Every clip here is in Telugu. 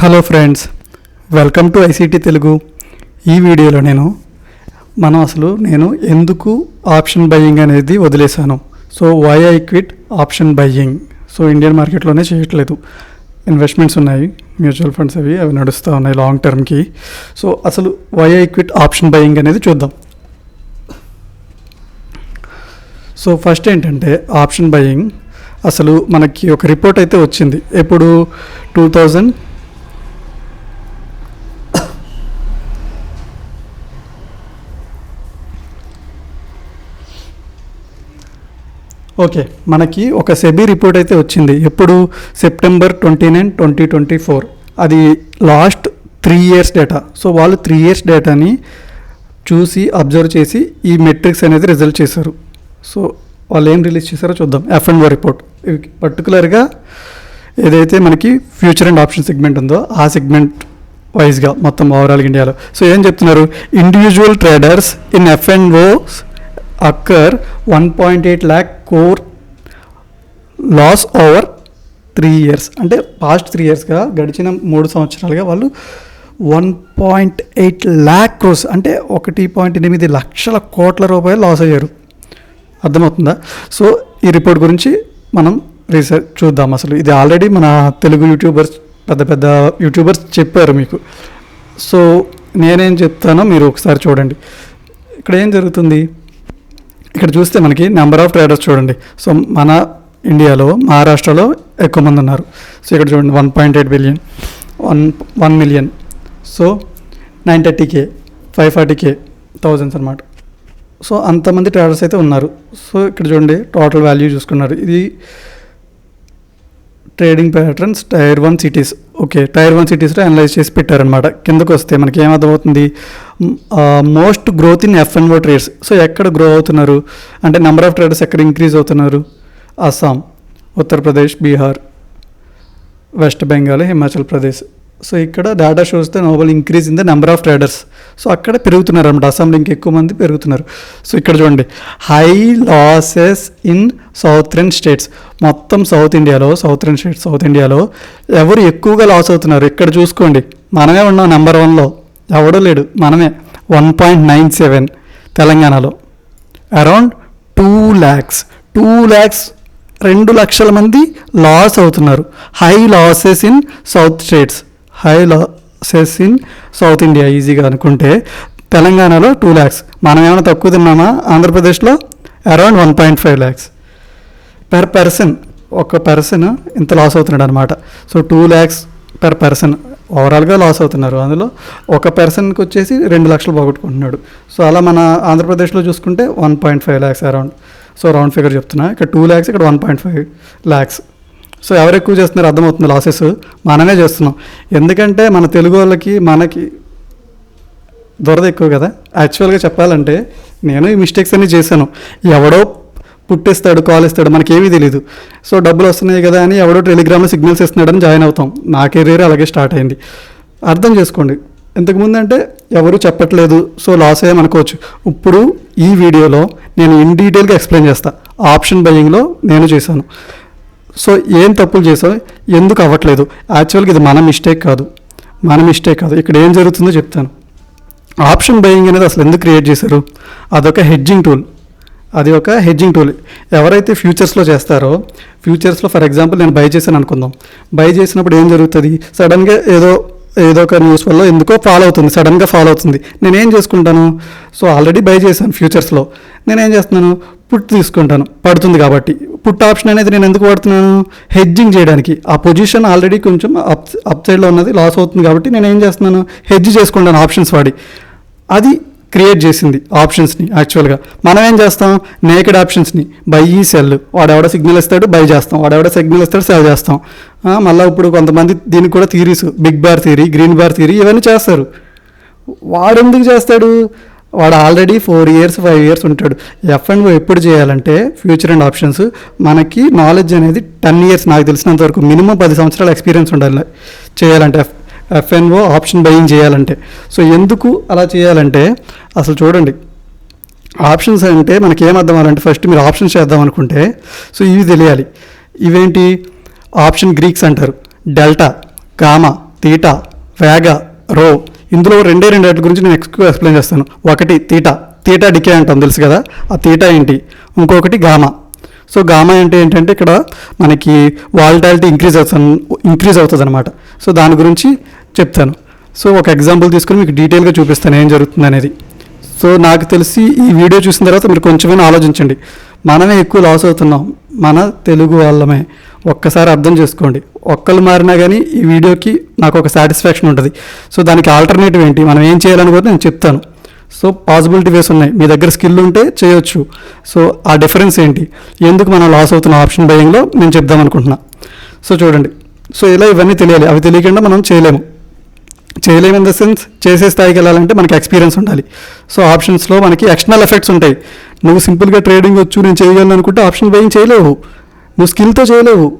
Hello friends welcome to ICT Telugu ఈ వీడియోలో నేను మనం అసలు నేను ఎందుకు ఆప్షన్ బయ్యింగ్ అనేది వదిలేశాను? So why I quit option buying so Indian మార్కెట్లోనే చేయట్లేదు. ఇన్వెస్ట్మెంట్స్ ఉన్నాయి మ్యూచువల్ ఫండ్స్ అవి అవి నడుస్తూ ఉన్నాయి లాంగ్ టర్మ్కి సో అసలు why I quit option buying అనేది చూద్దాం. సో ఫస్ట్ ఏంటంటే ఆప్షన్ బయ్యింగ్ అసలు మనకి ఒక రిపోర్ట్ అయితే వచ్చింది. ఎప్పుడు? టూ థౌజండ్ ఓకే మనకి ఒక సెబీ రిపోర్ట్ అయితే వచ్చింది. ఎప్పుడు? September twenty nine twenty twenty four. అది last three years data. So వాళ్ళు త్రీ ఇయర్స్ డేటాని చూసి అబ్జర్వ్ చేసి ఈ మెట్రిక్స్ అనేది రిజల్ట్ చేశారు. సో వాళ్ళు ఏం రిలీజ్ చేశారో చూద్దాం. F and O report. పర్టికులర్గా ఏదైతే మనకి ఫ్యూచర్ అండ్ ఆప్షన్ సెగ్మెంట్ ఉందో ఆ సెగ్మెంట్ వైజ్గా మొత్తం ఓవరాల్ ఇండియాలో. సో ఏం చెప్తున్నారు? Individual traders in F and O's incur one point eight lakh crore loss over three years అంటే పాస్ట్ త్రీ ఇయర్స్గా గడిచిన మూడు సంవత్సరాలుగా వాళ్ళు one point eight lakh crore అంటే ఒకటి పాయింట్ ఎనిమిది లక్షల కోట్ల రూపాయలు లాస్ అయ్యారు. అర్థమవుతుందా? సో ఈ రిపోర్ట్ గురించి మనం రీసెర్చ్ చూద్దాం అసలు. ఇది ఆల్రెడీ మన తెలుగు యూట్యూబర్స్ పెద్ద పెద్ద యూట్యూబర్స్ చెప్పారు మీకు. సో నేనేం చెప్తానో మీరు ఒకసారి చూడండి. ఇక్కడ ఏం జరుగుతుంది? ఇక్కడ చూస్తే మనకి నెంబర్ ఆఫ్ ట్రేడర్స్ చూడండి. సో మన ఇండియాలో మహారాష్ట్రలో ఎక్కువ మంది ఉన్నారు. సో ఇక్కడ చూడండి one point eight billion one one million so nine thirty K five forty K thousands అనమాట సో అంతమంది ట్రేడర్స్ అయితే ఉన్నారు. సో ఇక్కడ చూడండి టోటల్ వాల్యూ చూసుకున్నారు. ఇది trading patterns tier one cities okay tier one సిటీస్లో అనలైజ్ చేసి పెట్టారనమాట కిందకు వస్తే మనకి ఏమర్థమవుతుంది most growth in F and O trades so ఎక్కడ గ్రో అవుతున్నారు? అంటే నెంబర్ ఆఫ్ ట్రేడర్స్ ఎక్కడ ఇంక్రీజ్ అవుతున్నారు? అస్సాం ఉత్తరప్రదేశ్ బీహార్ వెస్ట్ బెంగాల్ హిమాచల్ ప్రదేశ్ సో ఇక్కడ data shows the notable increase in the number of traders so అక్కడ పెరుగుతున్నారు అనమాట అస్సాంలో ఇంకా ఎక్కువ మంది పెరుగుతున్నారు. సో ఇక్కడ చూడండి. High losses in southern states మొత్తం సౌత్ ఇండియాలో సౌత్రన్ స్టేట్స్ సౌత్ ఇండియాలో ఎవరు ఎక్కువగా లాస్ అవుతున్నారు? ఇక్కడ చూసుకోండి. మనమే ఉన్నాం నెంబర్ వన్లో ఎవడూ లేడు. మనమే. వన్ పాయింట్ నైన్ సెవెన్ తెలంగాణలో. Around two lakhs two lakhs రెండు లక్షల మంది లాస్ అవుతున్నారు. High losses in south states high losses in south India ఈజీగా అనుకుంటే. తెలంగాణలో టూ ల్యాక్స్. మనం ఏమైనా తక్కువ తిన్నామా? ఆంధ్రప్రదేశ్లో around one point five lakhs. Per person ఒక పర్సన్ ఇంత లాస్ అవుతున్నాడు అనమాట so two lakhs per person ఓవరాల్గా లాస్ అవుతున్నారు. అందులో ఒక పర్సన్కి వచ్చేసి రెండు లక్షలు పోగొట్టుకుంటున్నాడు. సో అలా మన ఆంధ్రప్రదేశ్లో చూసుకుంటే one point five lakhs around. So round figure చెప్తున్నా. ఇక్కడ టూ ల్యాక్స్ ఇక్కడ one point five lakhs so ఎవరు ఎక్కువ చేస్తున్నారు అర్థమవుతుంది లాసెస్ మనమే చేస్తున్నాం. ఎందుకంటే మన తెలుగు వాళ్ళకి మనకి దురద ఎక్కువ కదా. యాక్చువల్గా చెప్పాలంటే నేను ఈ మిస్టేక్స్ అన్నీ చేశాను. ఎవడో పుట్టిస్తాడు కాల్ ఇస్తాడు మనకేమీ తెలియదు సో డబ్బులు వస్తున్నాయి కదా అని ఎవడో టెలిగ్రామ్లో సిగ్నల్స్ ఇస్తున్నాడని జాయిన్ అవుతాం. నా కెరీర్ అలాగే స్టార్ట్ అయింది. అర్థం చేసుకోండి. ఇంతకుముందు అంటే ఎవరు చెప్పట్లేదు. సో లాస్ అయ్యామనుకోవచ్చు ఇప్పుడు ఈ వీడియోలో నేను ఇన్ డీటెయిల్గా ఎక్స్ప్లెయిన్ చేస్తా. ఆప్షన్ బయింగ్లో నేను చేశాను. సో ఏం తప్పులు చేసావు? ఎందుకు అవ్వట్లేదు? యాక్చువల్గా ఇది మన మిస్టేక్ కాదు. మన మిస్టేక్ కాదు. ఇక్కడ ఏం జరుగుతుందో చెప్తాను. ఆప్షన్ బయింగ్ అనేది అసలు ఎందుకు క్రియేట్ చేశారు? అదొక హెడ్జింగ్ టూల్. అది ఒక హెడ్జింగ్ టూల్. ఎవరైతే ఫ్యూచర్స్లో చేస్తారో ఫ్యూచర్స్లో ఫర్ ఎగ్జాంపుల్ నేను బై చేశాను అనుకుందాం. బై చేసినప్పుడు ఏం జరుగుతుంది? సడన్గా ఏదో ఏదో ఒక న్యూస్ వల్ల ఎందుకో ఫాలో అవుతుంది. సడన్గా ఫాలో అవుతుంది. నేను ఏం చేసుకుంటాను? సో ఆల్రెడీ బై చేశాను ఫ్యూచర్స్లో. నేను ఏం చేస్తున్నాను? పుట్ తీసుకుంటాను. పడుతుంది కాబట్టి. పుట్ ఆప్షన్ అనేది నేను ఎందుకు వాడుతున్నాను? హెడ్జింగ్ చేయడానికి. ఆ పొజిషన్ ఆల్రెడీ కొంచెం అప్ అప్ సైడ్లో ఉన్నది లాస్ అవుతుంది కాబట్టి నేను ఏం చేస్తున్నాను? హెడ్జ్ చేసుకుంటాను ఆప్షన్స్ వాడి. అది క్రియేట్ చేసింది ఆప్షన్స్ని యాక్చువల్గా. మనం ఏం చేస్తాం? నేకెడ్ ఆప్షన్స్ని. బై ఈ సెల్ వాడెవడ సిగ్నల్ ఇస్తాడు బై చేస్తాం. వాడెవడ సిగ్నల్ ఇస్తాడు సెల్ చేస్తాం. మళ్ళీ ఇప్పుడు కొంతమంది దీనికి కూడా theories big bar theory green bar theory ఇవన్నీ చేస్తారు. వాడు ఎందుకు చేస్తాడు? వాడు already four years five years ఉంటాడు. ఎఫ్ అండ్ ఎప్పుడు చేయాలంటే ఫ్యూచర్ అండ్ ఆప్షన్స్ మనకి నాలెడ్జ్ అనేది టెన్ ఇయర్స్ నాకు తెలిసినంత వరకు మినిమం పది సంవత్సరాల ఎక్స్పీరియన్స్ ఉండాలి. చేయాలంటే F F and O option buying చేయాలంటే. సో ఎందుకు అలా చేయాలంటే అసలు చూడండి. ఆప్షన్స్ అంటే మనకి ఏం అర్థం అవ్వాలంటే ఫస్ట్ మీరు ఆప్షన్స్ చేద్దాం అనుకుంటే సో ఇవి తెలియాలి. ఇవేంటి? ఆప్షన్ గ్రీక్స్ అంటారు. Delta gamma theta vega rho ఇందులో రెండే రెండు వాటి గురించి నేను ఎక్కువ ఎక్స్ప్లెయిన్ చేస్తాను. ఒకటి తీటా. తీటా డికే అంటాం తెలుసు కదా? ఆ తీటా ఏంటి? ఇంకొకటి గామా. సో గామా అంటే ఏంటంటే ఇక్కడ మనకి వాలిటాలిటీ ఇంక్రీజ్ అవుతుంది ఇంక్రీజ్ అవుతుంది అనమాట సో దాని గురించి చెప్తాను. సో ఒక ఎగ్జాంపుల్ తీసుకుని మీకు డీటెయిల్గా చూపిస్తాను ఏం జరుగుతుంది అనేది సో నాకు తెలిసి ఈ వీడియో చూసిన తర్వాత మీరు కొంచెమైనా ఆలోచించండి. మనమే ఎక్కువ లాస్ అవుతున్నాం. మన తెలుగు వాళ్ళమే. ఒక్కసారి అర్థం చేసుకోండి. ఒక్కళ్ళు మారినా కానీ ఈ వీడియోకి నాకు ఒక సాటిస్ఫాక్షన్ ఉంటుంది. సో దానికి ఆల్టర్నేటివ్ ఏంటి? మనం ఏం చేయాలనుకోవద్దు నేను చెప్తాను. సో పాసిబిలిటీ వేస్ ఉన్నాయి. మీ దగ్గర స్కిల్ ఉంటే చేయొచ్చు. సో ఆ డిఫరెన్స్ ఏంటి? ఎందుకు మనం లాస్ అవుతున్న ఆప్షన్ బయింగ్లో నేను చెప్దాం అనుకుంటున్నా. సో చూడండి. సో ఇలా ఇవన్నీ తెలియాలి. అవి తెలియకుండా మనం చేయలేము. చేయలేము ఇన్ ద సెన్స్ చేసే స్థాయికి వెళ్ళాలంటే మనకి ఎక్స్పీరియన్స్ ఉండాలి. సో ఆప్షన్స్లో మనకి ఎక్స్టర్నల్ ఎఫెక్ట్స్ ఉంటాయి. నువ్వు సింపుల్గా ట్రేడింగ్ వచ్చు నేను చేయగలను అనుకుంటే ఆప్షన్ బయింగ్ చేయలేవు. నువ్వు స్కిల్తో చేయలేవు.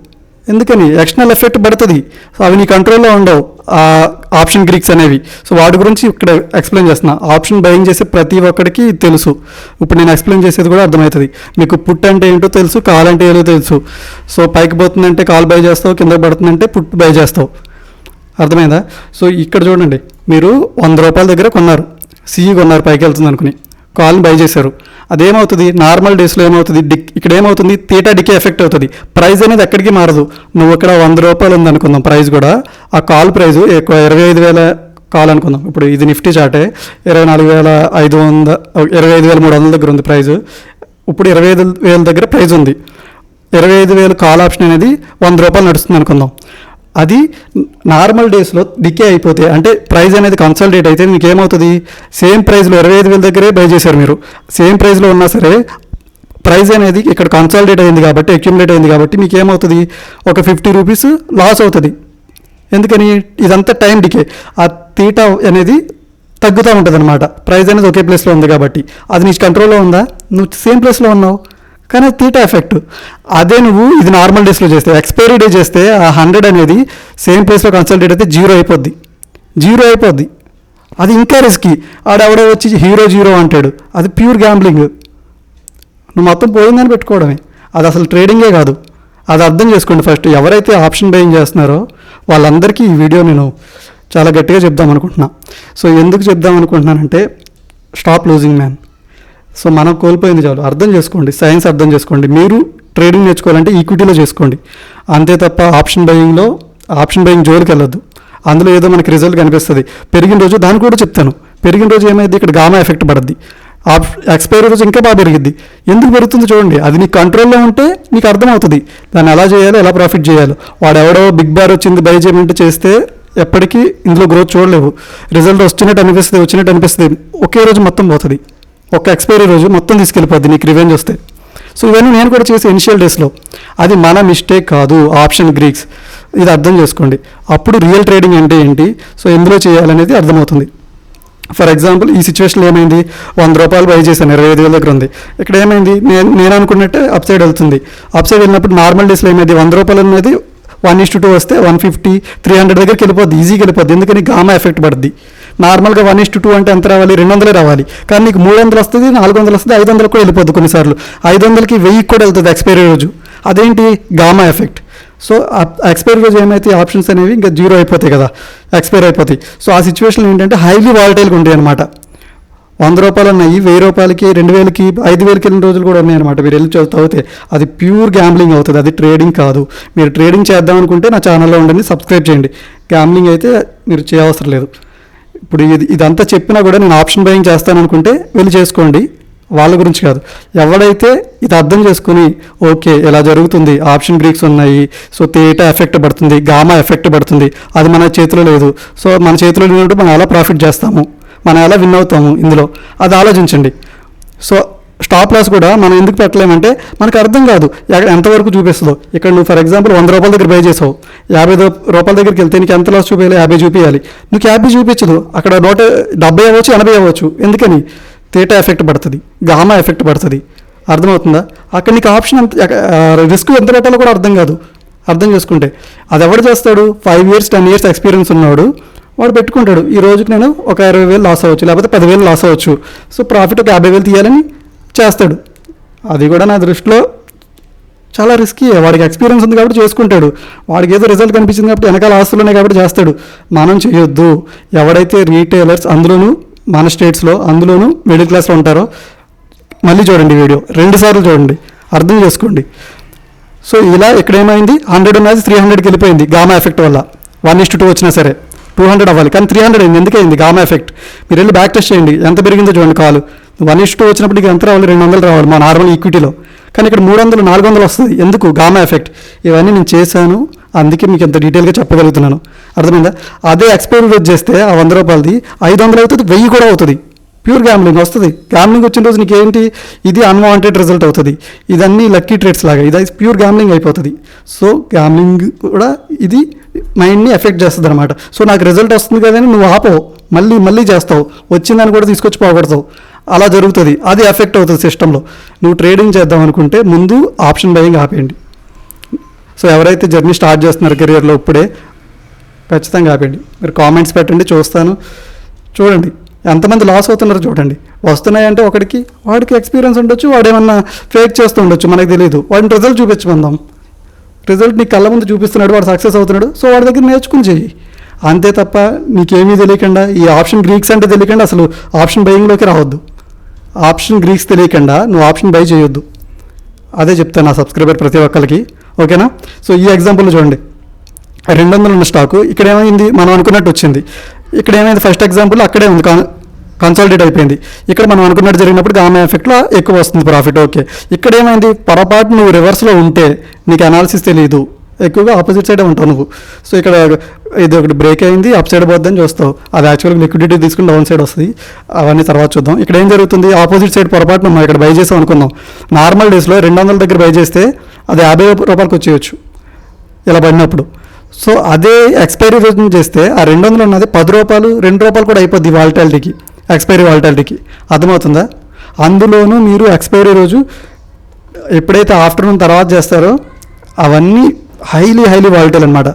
ఎందుకని? ఎక్స్టర్నల్ ఎఫెక్ట్ పడుతుంది. సో అవి నీ కంట్రోల్లో ఉండవు. ఆ ఆప్షన్ గ్రీక్స్ అనేవి. సో వాటి గురించి ఇక్కడ ఎక్స్ప్లెయిన్ చేస్తున్నా. ఆప్షన్ బయింగ్ చేసే ప్రతి ఒక్కడికి తెలుసు. ఇప్పుడు నేను ఎక్స్ప్లెయిన్ చేసేది కూడా అర్థమవుతుంది. మీకు పుట్ అంటే ఏంటో తెలుసు కాల్ అంటే ఏదో తెలుసు. సో పైకి పోతుందంటే కాల్ బై చేస్తావు కింద పడుతుందంటే పుట్ బై చేస్తావు. అర్థమైందా? సో ఇక్కడ చూడండి. మీరు వంద రూపాయల దగ్గర కొన్నారు. సిఈ కొన్నారు పైకి వెళ్తుంది అనుకుని. కాల్ని బై చేశారు. అదేమవుతుంది? నార్మల్ డేస్లో ఏమవుతుంది? డిక్ ఇక్కడ ఏమవుతుంది తీటా డికే ఎఫెక్ట్ అవుతుంది. ప్రైస్ అనేది ఎక్కడికి మారదు. నువ్వు ఇక్కడ వంద రూపాయలు ఉందనుకుందాం ప్రైస్ కూడా. ఆ కాల్ ప్రైస్ ఎక్కువ ఇరవై ఐదు వేల కాల్ అనుకుందాం. ఇప్పుడు ఇది నిఫ్టీ చాటే. ఇరవై నాలుగు వేల ఐదు వంద ఇరవై ఐదు వేల మూడు వందల దగ్గర ఉంది ప్రైస్ ఇప్పుడు ఇరవై ఐదు వేల దగ్గర ప్రైజ్ ఉంది. ఇరవై ఐదు వేలు కాల్ ఆప్షన్ అనేది వంద రూపాయలు నడుస్తుంది అనుకుందాం అది నార్మల్ డేస్లో డికే అయిపోతే అంటే ప్రైస్ అనేది కన్సల్టేట్ అయితే మీకు ఏమవుతుంది సేమ్ ప్రైస్లో ఇరవై ఐదు వేల దగ్గరే బై చేశారు మీరు. సేమ్ ప్రైస్లో ఉన్నా సరే ప్రైస్ అనేది ఇక్కడ కన్సాలిడేట్ అయింది కాబట్టి అక్యుములేట్ అయింది కాబట్టి మీకు ఏమవుతుంది ఒక ఫిఫ్టీ రూపీస్ లాస్ అవుతుంది. ఎందుకని? ఇదంతా టైం డికే ఆ తీట అనేది తగ్గుతూ ఉంటుంది అనమాట ప్రైస్ అనేది ఒకే ప్లేస్లో ఉంది కాబట్టి. అది నీ కంట్రోల్లో ఉందా? నువ్వు సేమ్ ప్లేస్లో ఉన్నావు. కానీ తీటా ఎఫెక్ట్. అదే నువ్వు ఇది నార్మల్ డేస్లో చేస్తే ఎక్స్పైరీ డే చేస్తే ఆ హండ్రెడ్ అనేది సేమ్ ప్లేస్లో కన్సల్టేట్ అయితే జీరో అయిపోద్ది. జీరో అయిపోద్ది. అది ఇంకా రిస్కీ ఆడెవడో వచ్చి హీరో జీరో అంటాడు. అది ప్యూర్ గ్యాంబ్లింగ్ నువ్వు మొత్తం పోయిందని పెట్టుకోవడమే. అది అసలు ట్రేడింగే కాదు. అది అర్థం చేసుకోండి ఫస్ట్ ఎవరైతే ఆప్షన్ బయింగ్ చేస్తున్నారో వాళ్ళందరికీ ఈ వీడియో నేను చాలా గట్టిగా చెప్దాం అనుకుంటున్నా. సో ఎందుకు చెప్దాం అనుకుంటున్నానంటే స్టాప్ లూజింగ్ మ్యాన్ సో మనం కోల్పోయింది చాలు. అర్థం చేసుకోండి. సైన్స్ అర్థం చేసుకోండి. మీరు ట్రేడింగ్ నేర్చుకోవాలంటే ఈక్విటీలో చేసుకోండి. అంతే తప్ప ఆప్షన్ బయింగ్లో ఆప్షన్ బయింగ్ జోలికి వెళ్ళొద్దు. అందులో ఏదో మనకి రిజల్ట్ కనిపిస్తుంది. పెరిగిన రోజు దాన్ని కూడా చెప్తాను. పెరిగిన రోజు ఏమైంది? ఇక్కడ గామా ఎఫెక్ట్ పడద్ది. ఆప్ ఎక్స్పైరీ రోజు ఇంకా బాగా పెరిగిద్ది. ఎందుకు పెరుగుతుంది చూడండి. అది నీ కంట్రోల్లో ఉంటే నీకు అర్థమవుతుంది. దాన్ని ఎలా చేయాలో ఎలా ప్రాఫిట్ చేయాలో. వాడు ఎవడో బిగ్ బార్ వచ్చింది బై చేయమంటే చేస్తే ఎప్పటికీ ఇందులో గ్రోత్ చూడలేవు. రిజల్ట్ వచ్చినట్టు అనిపిస్తుంది వచ్చినట్టు అనిపిస్తుంది. ఒకే రోజు మొత్తం పోతుంది. ఒక ఎక్స్పైరీ రోజు మొత్తం తీసుకెళ్ళిపోద్ది నీకు రివెంజ్ వస్తే. సో ఇవన్నీ నేను కూడా చేసే ఇనిషియల్ డేస్లో అది మన మిస్టేక్ కాదు ఆప్షన్ గ్రీక్స్ ఇది అర్థం చేసుకోండి. అప్పుడు రియల్ ట్రేడింగ్ అంటే ఏంటి? సో ఎందులో చేయాలనేది అర్థమవుతుంది. ఫర్ ఎగ్జాంపుల్ ఈ సిచ్యువేషన్లో ఏమైంది? వంద రూపాయలు బై చేశాను ఇరవై ఐదు వేల దగ్గర ఉంది. ఇక్కడ ఏమైంది? నేను నేను అనుకున్నట్టే అప్ సైడ్ వెళ్తుంది. అప్ సైడ్ వెళ్ళినప్పుడు నార్మల్ డేస్లో ఏమైంది? వంద రూపాయలు అనేది వన్ ఇస్ టూ వస్తే వన్ ఫిఫ్టీ త్రీ హండ్రెడ్ దగ్గరికి వెళ్ళిపోద్ది ఈజీగా వెళ్ళిపోద్ది. ఎందుకని? గామా ఎఫెక్ట్ పడుద్ది. నార్మల్గా వన్ ఇస్ టూ అంటే ఎంత రావాలి? రెండు వందలే రావాలి. కానీ నీకు మూడు వందలు వస్తుంది నాలుగు వందలు వస్తుంది ఐదు వందలకు కూడా వెళ్ళిపోద్ది కొన్నిసార్లు. ఐదు వందలకి వెయ్యికి కూడా వెళ్తుంది ఎక్స్పైరీ రోజు. అదేంటి? Gamma effect. సో ఎక్స్పైరీ రోజు ఏమైతే ఆప్షన్స్ అనేవి ఇంకా జీరో అయిపోతాయి కదా ఎక్స్పైర్ అయిపోతాయి. సో ఆ సిచ్యువేషన్ ఏంటంటే హైలీ వాలటైల్గా ఉంటాయి అనమాట వంద రూపాయలు ఉన్నాయి వెయ్యి రూపాయలకి రెండు వేలకి ఐదు వేలకి వెళ్ళిన రోజులు కూడా ఉన్నాయి అనమాట మీరు వెళ్ళి చదువుతా అది ప్యూర్ గ్యాంబ్లింగ్ అవుతుంది అది ట్రేడింగ్ కాదు. మీరు ట్రేడింగ్ చేద్దాం అనుకుంటే నా ఛానల్లో ఉండండి సబ్స్క్రైబ్ చేయండి. గ్యాంబ్లింగ్ అయితే మీరు చేయవసరం లేదు. ఇప్పుడు ఇది ఇదంతా చెప్పినా కూడా నేను ఆప్షన్ బయింగ్ చేస్తాను అనుకుంటే వెళ్ళి చేసుకోండి. వాళ్ళ గురించి కాదు. ఎవడైతే ఇది అర్థం చేసుకుని ఓకే ఇలా జరుగుతుంది ఆప్షన్ గ్రీక్స్ ఉన్నాయి సో తేట ఎఫెక్ట్ పడుతుంది గామా ఎఫెక్ట్ పడుతుంది అది మన చేతిలో లేదు. సో మన చేతిలో లేనప్పుడు మనం ఎలా ప్రాఫిట్ చేస్తాము? మనం ఎలా విన్ అవుతాము ఇందులో? అది ఆలోచించండి. సో స్టాప్ లాస్ కూడా మనం ఎందుకు పెట్టలేమంటే మనకు అర్థం కాదు. ఎక్కడ ఎంతవరకు చూపిస్తుందో. ఇక్కడ నువ్వు ఫర్ ఎగ్జాంపుల్ వంద రూపాయల దగ్గర బై చేసావు. యాభై రూపాయల దగ్గరికి వెళ్తే నీకు ఎంత లాస్ చూపించాలి యాభై చూపించాలి నీకు యాభై చూపించదు. అక్కడ నూట డెబ్బై అవ్వచ్చు ఎనభై అవ్వచ్చు. ఎందుకని? తేటా ఎఫెక్ట్ పడుతుంది. గామా ఎఫెక్ట్ పడుతుంది. అర్థమవుతుందా? అక్కడ నీకు ఆప్షన్ ఎంత రిస్క్ ఎంత పెట్టాలో కూడా అర్థం కాదు. అర్థం చేసుకుంటే. అది ఎవడు చేస్తాడు? Five years ten years experience ఉన్నాడు వాడు పెట్టుకుంటాడు. ఈ రోజుకి నేను ఒక ఇరవై వేలు లాస్ అవ్వచ్చు లేకపోతే పదివేలు లాస్ అవ్వచ్చు. సో ప్రాఫిట్ ఒక యాభై వేలు తీయాలని చేస్తాడు. అది కూడా నా దృష్టిలో చాలా రిస్కీ వాడికి ఎక్స్పీరియన్స్ ఉంది కాబట్టి చేసుకుంటాడు. వాడికి ఏదో రిజల్ట్ కనిపించింది కాబట్టి వెనకాల ఆస్తులు ఉన్నాయి కాబట్టి చేస్తాడు. మనం చేయొద్దు. ఎవడైతే రీటైలర్స్ అందులోనూ మన స్టేట్స్లో అందులోనూ మిడిల్ క్లాస్లో ఉంటారో మళ్ళీ చూడండి వీడియో. రెండు సార్లు చూడండి. అర్థం చేసుకోండి. సో ఇలా ఇక్కడ ఏమైంది? హండ్రెడ్ ఉన్నది త్రీ హండ్రెడ్కి వెళ్ళిపోయింది గామా ఎఫెక్ట్ వల్ల. వన్ ఇస్ టూ వచ్చినా సరే. టూ హండ్రెడ్ అవ్వాలి. కానీ త్రీ హండ్రెడ్ అయింది. ఎందుకైంది గామా ఎఫెక్ట్ మీరు వెళ్ళి బ్యాక్ టెస్ట్ చేయండి. ఎంత పెరిగిందో చూడండి కాలు. వన్ ఇష్ టూ వచ్చినప్పుడు ఎంత రావాలి? రెండు వందలు రావాలి మా నార్మల్ ఈక్విటీలో. కానీ ఇక్కడ మూడు వందలు నాలుగు వందలు వస్తుంది. ఎందుకు? Gamma effect. ఇవన్నీ నేను చేశాను. అందుకే మీకు ఎంత డీటెయిల్గా చెప్పగలుగుతున్నాను. అర్థమైందా? అదే ఎక్స్పైరీ రోజు చేస్తే ఆ వంద రూపాయలది ఐదు వందలు అవుతుంది వెయ్యి కూడా అవుతుంది. ప్యూర్ గ్యామ్లింగ్ వస్తుంది. గ్యామ్లింగ్ వచ్చిన రోజు నీకు ఏంటి? ఇది అన్వాంటెడ్ రిజల్ట్ అవుతుంది. ఇదన్నీ లక్కీ ట్రేడ్స్ లాగా. ఇది ప్యూర్ గ్యామ్లింగ్ అయిపోతుంది. సో గ్యామ్లింగ్ కూడా ఇది మైండ్ని ఎఫెక్ట్ చేస్తుంది అనమాట సో నాకు రిజల్ట్ వస్తుంది కదా అని నువ్వు ఆపవు. మళ్ళీ మళ్ళీ చేస్తావు. వచ్చిందని కూడా తీసుకొచ్చి పోగొడతావు. అలా జరుగుతుంది. అది ఎఫెక్ట్ అవుతుంది సిస్టంలో. నువ్వు ట్రేడింగ్ చేద్దాం అనుకుంటే ముందు ఆప్షన్ బయింగ్ ఆపేయండి. సో ఎవరైతే జర్నీ స్టార్ట్ చేస్తున్నారు కెరియర్లో ఇప్పుడే ఖచ్చితంగా ఆపేయండి. మీరు కామెంట్స్ పెట్టండి చూస్తాను. చూడండి ఎంతమంది లాస్ అవుతున్నారో చూడండి. వస్తున్నాయంటే ఒకడికి వాడికి ఎక్స్పీరియన్స్ ఉండొచ్చు వాడు ఏమన్నా ఫేక్ చేస్తూ ఉండొచ్చు మనకు తెలియదు వాడిని రిజల్ట్ చూపించమందాం. రిజల్ట్ నీ కళ్ళ ముందు చూపిస్తున్నాడు వాడు సక్సెస్ అవుతున్నాడు సో వాడి దగ్గర నేర్చుకుని చెయ్యి. అంతే తప్ప నీకేమీ తెలియకుండా ఈ ఆప్షన్ గ్రీక్స్ అంటే తెలియకుండా అసలు ఆప్షన్ బయింగ్లోకి రావద్దు. ఆప్షన్ గ్రీక్స్ తెలియకుండా నువ్వు ఆప్షన్ బై చేయొద్దు. అదే చెప్తాను నా సబ్స్క్రైబర్ ప్రతి ఒక్కరికి ఓకేనా? సో ఈ ఎగ్జాంపుల్ చూడండి. రెండు వందలు ఉన్న స్టాకు ఇక్కడ ఏమైంది మనం అనుకున్నట్టు వచ్చింది. ఇక్కడ ఏమైంది ఫస్ట్ ఎగ్జాంపుల్ అక్కడే ఉంది. కన్సాలిడేట్ అయిపోయింది. ఇక్కడ మనం అనుకున్నట్టు జరిగినప్పుడు గామా ఎఫెక్ట్లో ఎక్కువ వస్తుంది ప్రాఫిట్. ఓకే. ఇక్కడ ఏమైంది పొరపాటు నువ్వు రివర్స్లో ఉంటే నీకు అనాలిసిస్ తెలియదు ఎక్కువగా ఆపోజిట్ సైడ్ ఉంటావు నువ్వు. సో ఇక్కడ ఇది ఒకటి బ్రేక్ అయింది అప్ సైడ్ పోద్దని చూస్తావు. అది యాక్చువల్గా లిక్విడిటీ తీసుకుని డౌన్ సైడ్ వస్తుంది. అవన్నీ తర్వాత చూద్దాం. ఇక్కడ ఏం జరుగుతుంది? ఆపోజిట్ సైడ్ పొరపాటున మనం ఇక్కడ బై చేసాం అనుకుందాం. నార్మల్ డేస్లో రెండు వందల దగ్గర బై చేస్తే అది యాభై రూపాయలకు వచ్చేయచ్చు. ఇలా పడినప్పుడు. సో అదే ఎక్స్పైరీ రోజు చేస్తే ఆ రెండు వందలు ఉన్నది పది రూపాయలు రెండు రూపాయలు కూడా అయిపోద్ది వాలిటాలిటీకి ఎక్స్పైరీ వాలిటాలిటీకి అర్థమవుతుందా? అందులోనూ మీరు ఎక్స్పైరీ రోజు ఎప్పుడైతే ఆఫ్టర్నూన్ తర్వాత చేస్తారో అవన్నీ హైలీ హైలీ వాలిటైల్ అనమాట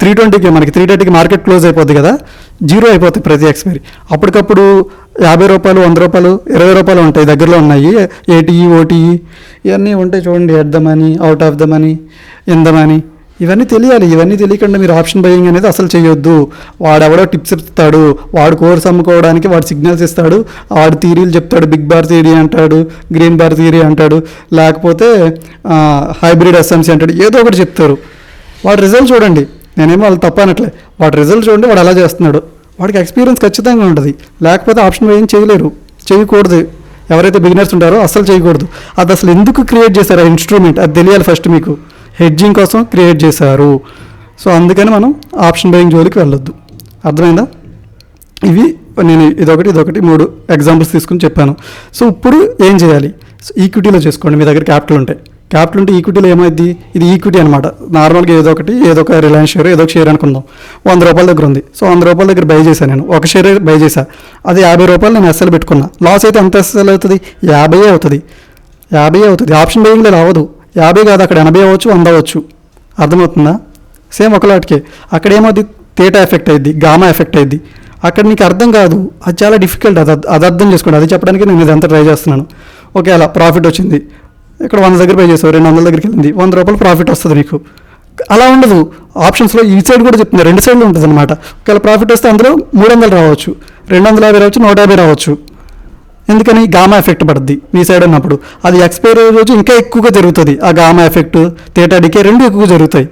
త్రీ ట్వంటీకి మనకి త్రీ థర్టీకి మార్కెట్ క్లోజ్ అయిపోద్ది కదా జీరో అయిపోతుంది ప్రతి ఎక్స్పైరీ. అప్పటికప్పుడు యాభై రూపాయలు వంద రూపాయలు ఇరవై రూపాయలు ఉంటాయి దగ్గరలో ఉన్నాయి. ఏటీఈ ఓటీఈ ఇవన్నీ ఉంటాయి చూడండి at the money out of the money in the money. ఇవన్నీ తెలియాలి. ఇవన్నీ తెలియకుండా మీరు ఆప్షన్ బయింగ్ అనేది అసలు చేయొద్దు. వాడెవడో టిప్స్ ఇస్తాడు వాడు కోర్స్ అమ్ముకోవడానికి వాడు సిగ్నల్స్ ఇస్తాడు. వాడు థీరీలు చెప్తాడు. బిగ్ బార్ థీరీ అంటాడు. గ్రీన్ బార్ థీరీ అంటాడు. లేకపోతే హైబ్రిడ్ ఎస్ఎంసీ అంటాడు. ఏదో ఒకటి చెప్తారు. వాడి రిజల్ట్ చూడండి. నేనేమో వాళ్ళు తప్ప అనట్లే వాడి రిజల్ట్ చూడండి. వాడు అలా చేస్తున్నాడు. వాడికి ఎక్స్పీరియన్స్ ఖచ్చితంగా ఉంటుంది. లేకపోతే ఆప్షన్ ఏం చేయలేరు. చేయకూడదు. ఎవరైతే బిగినర్స్ ఉంటారో అసలు చేయకూడదు. అది అసలు ఎందుకు క్రియేట్ చేశారు ఆ ఇన్స్ట్రుమెంట్? అది తెలియాలి ఫస్ట్ మీకు. హెడ్జింగ్ కోసం క్రియేట్ చేశారు. సో అందుకని మనం ఆప్షన్ బయింగ్ జోలికి వెళ్ళొద్దు. అర్థమైందా? ఇవి నేను ఇదొకటి ఇదొకటి మూడు ఎగ్జాంపుల్స్ తీసుకుని చెప్పాను. సో ఇప్పుడు ఏం చేయాలి? సో ఈక్విటీలో చేసుకోండి. మీ దగ్గర క్యాపిటల్ ఉంటాయి క్యాపిటల్ ఉంటే ఈక్విటీలో ఏమైంది ఇది ఈక్విటీ అనమాట నార్మల్గా ఏదో ఒకటి ఏదో ఒక రిలయన్స్ షేర్ ఏదో ఒక షేర్ అనుకుందాం. వంద రూపాయల దగ్గర ఉంది. సో వంద రూపాయల దగ్గర బై చేశాను నేను. ఒక షేర్ బై చేశా. అది యాభై రూపాయలు నేను ఎస్ఎల్ పెట్టుకున్నా. లాస్ అయితే ఎంత ఎస్ఎల్ అవుతుంది? యాభై అవుతుంది. యాభై అవుతుంది. ఆప్షన్ బయింగ్లో రావదు. యాభై కాదు అక్కడ ఎనభై అవ్వచ్చు వంద అవ్వచ్చు. అర్థమవుతుందా? సేమ్ ఒకలాటికే అక్కడ ఏమవుతుంది తేటా ఎఫెక్ట్ అయ్యింది గామా ఎఫెక్ట్ అయ్యింది అక్కడ నీకు అర్థం కాదు. అది చాలా డిఫికల్ట్. అది అది అర్థం చేసుకోండి. అది చెప్పడానికి నేను ఇదంతా ట్రై చేస్తున్నాను. ఓకే అలా ప్రాఫిట్ వచ్చింది. ఇక్కడ వంద దగ్గర పే చేసావు రెండు వందల దగ్గరికి వెళ్ళింది. వంద రూపాయలు ప్రాఫిట్ వస్తుంది నీకు. అలా ఉండదు. ఆప్షన్స్లో ఈ సైడ్ కూడా చెప్తుంది రెండు సైడ్లు ఉంటుంది అనమాట ఒకవేళ ప్రాఫిట్ వస్తే అందులో మూడు వందలు రావచ్చు. రెండు వందల యాభై రావచ్చు నూట యాభై రావచ్చు. ఎందుకని గామా ఎఫెక్ట్ పడుద్ది మీ సైడ్ ఉన్నప్పుడు. అది ఎక్స్పైరీ రోజు ఇంకా ఎక్కువగా జరుగుతుంది. ఆ గామా ఎఫెక్ట్ థియేటర్ డికే రెండు ఎక్కువ జరుగుతాయి.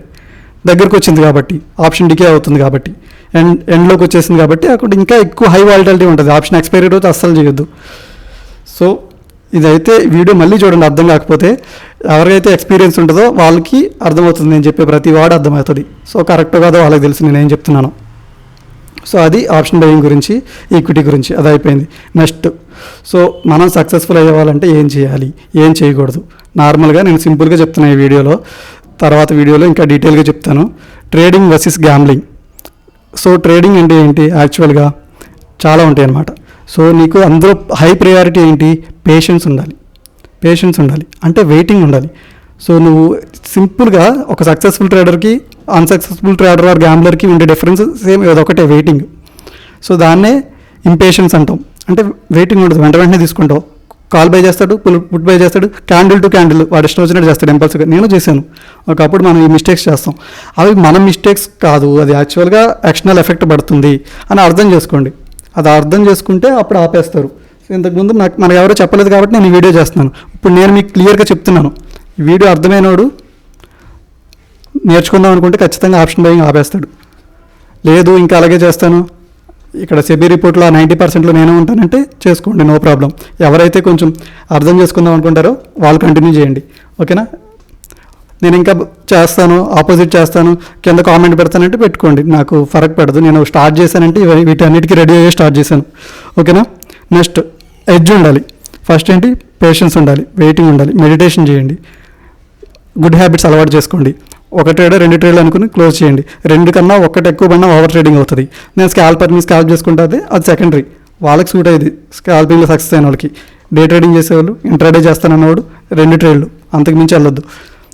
దగ్గరకు వచ్చింది కాబట్టి ఆప్షన్ డికే అవుతుంది కాబట్టి. ఎండ్ ఎండ్లోకి వచ్చేసింది కాబట్టి అక్కడ ఇంకా ఎక్కువ హై వాలిటాలిటీ ఉంటుంది. ఆప్షన్ ఎక్స్పైరీ రోజు అస్సలు చేయొద్దు. సో ఇదైతే వీడియో మళ్ళీ చూడండి అర్థం కాకపోతే ఎవరికైతే ఎక్స్పీరియన్స్ ఉంటుందో వాళ్ళకి అర్థమవుతుంది నేను చెప్పే ప్రతి వాడు అర్థమవుతుంది. సో కరెక్ట్ కాదో వాళ్ళకి తెలుసు నేను ఏం చెప్తున్నాను. సో అది ఆప్షన్ బయింగ్ గురించి ఈక్విటీ గురించి. అది అయిపోయింది. నెక్స్ట్ సో మనం సక్సెస్ఫుల్ అయ్యేవాలంటే ఏం చేయాలి? ఏం చేయకూడదు? నార్మల్గా నేను సింపుల్గా చెప్తున్నాను ఈ వీడియోలో. తర్వాత వీడియోలో ఇంకా డీటెయిల్గా చెప్తాను. Trading versus gambling so trading అంటే ఏంటి? యాక్చువల్గా చాలా ఉంటాయి అన్నమాట. సో నీకు అందులో హై ప్రయారిటీ ఏంటి? పేషెన్స్ ఉండాలి. పేషెన్స్ ఉండాలి. అంటే వెయిటింగ్ ఉండాలి. సో నువ్వు సింపుల్గా ఒక సక్సెస్ఫుల్ ట్రేడర్కి అన్సక్సెస్ఫుల్ ట్రేడర్ ఆర్ గ్యాంబ్లర్కి ఉండే డిఫరెన్స్ సేమ్ ఒకటే వెయిటింగ్ సో దాన్నే ఇంపేషెన్స్ అంటాం. అంటే వెయిటింగ్ ఉండదు. వెంట వెంటనే తీసుకుంటావు. కాల్ బై చేస్తాడు పుల్ పుట్ బై చేస్తాడు. క్యాండిల్ టు క్యాండిల్ వాడు ఇష్టం వచ్చినట్టు చేస్తాడు ఇంపల్స్గా నేను చేశాను. ఒకప్పుడు మనం ఈ మిస్టేక్స్ చేస్తాం. అవి మన మిస్టేక్స్ కాదు. అది యాక్చువల్గా ఎక్స్టర్నల్ ఎఫెక్ట్ పడుతుంది అని అర్థం చేసుకోండి. అది అర్థం చేసుకుంటే అప్పుడు ఆపేస్తారు. ఇంతకుముందు నాకు మనకు ఎవరో చెప్పలేదు కాబట్టి నేను ఈ వీడియో చేస్తున్నాను. ఇప్పుడు నేను మీకు క్లియర్గా చెప్తున్నాను. ఈ వీడియో అర్థమైనవాడు నేర్చుకుందాం అనుకుంటే ఖచ్చితంగా ఆప్షన్ బయింగ్ ఆపేస్తాడు. లేదు ఇంకా అలాగే చేస్తాను. ఇక్కడ సెబీ రిపోర్ట్లో నైంటీ పర్సెంట్లో నేనే ఉంటానంటే చేసుకోండి నో ప్రాబ్లం. ఎవరైతే కొంచెం అర్థం చేసుకుందాం అనుకుంటారో వాళ్ళు కంటిన్యూ చేయండి. ఓకేనా? నేను ఇంకా చేస్తాను ఆపోజిట్ చేస్తాను కింద కామెంట్ పెడతానంటే పెట్టుకోండి. నాకు ఫరక్ పడదు. నేను స్టార్ట్ చేశానంటే వీటన్నిటికీ రెడీ అయ్యే స్టార్ట్ చేశాను. ఓకేనా? నెక్స్ట్ ఎడ్జ్ ఉండాలి. ఫస్ట్ ఏంటి? పేషెన్స్ ఉండాలి వెయిటింగ్ ఉండాలి మెడిటేషన్ చేయండి. గుడ్ హ్యాబిట్స్ అలవాటు చేసుకోండి. ఒక ట్రేడ్ రెండు ట్రేడ్ అనుకుని క్లోజ్ చేయండి. రెండు కన్నా ఒక్కటి ఎక్కువ పడినా ఓవర్ ట్రేడింగ్ అవుతుంది. నేను స్కాల్పర్ని స్కాల్ చేసుకుంటే అది అది సెకండరీ. వాళ్ళకి సూట్ అయ్యేది. స్కాల్పింగ్లో సక్సెస్ అయిన వాళ్ళకి. డే ట్రేడింగ్ చేసేవాళ్ళు ఇంట్రాడే చేస్తానన్నవాడు రెండు ట్రేడ్లు. అంతకు మించి వెళ్ళొద్దు.